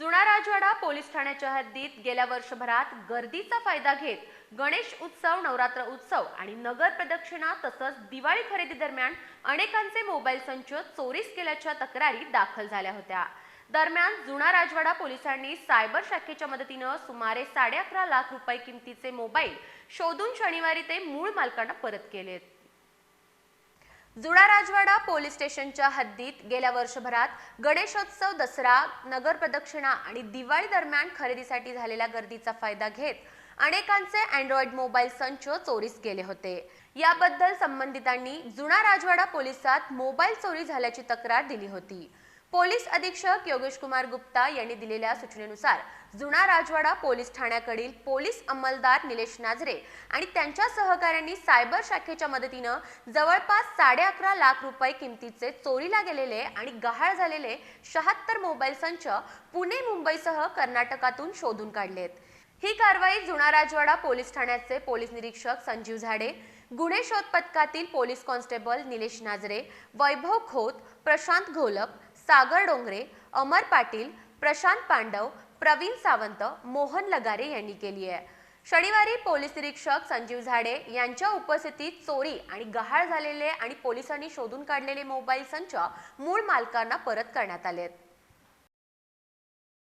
जुना राजवाडा पोलीस ठाण्याच्या हद्दीत गेल्या वर्षभरात गर्दीचा फायदा घेत गणेश उत्सव नवरात्र उत्सव आणि नगर प्रदक्षिणा तसंच दिवाळी खरेदी दरम्यान अनेकांचे मोबाईल संच चोरीस केल्याच्या तक्रारी दाखल झाल्या होत्या. दरम्यान जुना राजवाडा पोलिसांनी सायबर शाखेच्या मदतीनं सुमारे साडे अकरा लाख रुपये किमतीचे मोबाईल शोधून शनिवारी ते मूळ मालकांना परत केलेत. जुडा राजवाडा पोलीस स्टेशनच्या हद्दीत गेल्या वर्षभरात गणेशोत्सव दसरा नगर प्रदक्षिणा आणि दिवाळी दरम्यान खरेदीसाठी झालेल्या गर्दीचा फायदा घेत अनेकांचे अँड्रॉइड मोबाईल संच चोरीस गेले होते. याबद्दल संबंधितांनी जुना राजवाडा पोलिसात मोबाईल चोरी झाल्याची तक्रार दिली होती. पोलीस अधीक्षक योगेश कुमार गुप्ता यांनी दिलेल्या सूचनेनुसार जुना राजवाडा पोलीस ठाण्याकडील पोलीस अंमलदार निलेश नाझरे आणि त्यांच्या सहकाऱ्यांनी सायबर शाखेच्या मदतीनं जवळपास साडे अकरा लाख रुपये किमतीचे चोरीला गेलेले आणि गहाळ झालेले शहात्तर मोबाईल संच पुणे मुंबईसह कर्नाटकातून शोधून काढलेत. ही कारवाई जुना राजवाडा पोलीस ठाण्याचे पोलीस निरीक्षक संजीव झाडे गुन्हे शोध पथकातील पोलीस कॉन्स्टेबल निलेश नाजरे वैभव खोत प्रशांत घोलप सागर डोंगरे अमर पाटील प्रशांत पांडव प्रवीण सावंत मोहन लगारे यांनी केली आहे. शनिवारी पोलीस निरीक्षक संजीव झाडे यांच्या उपस्थितीत चोरी आणि गहाळ झालेले आणि पोलिसांनी शोधून काढलेले मोबाईल संच मूळ मालकांना परत करण्यात आले आहेत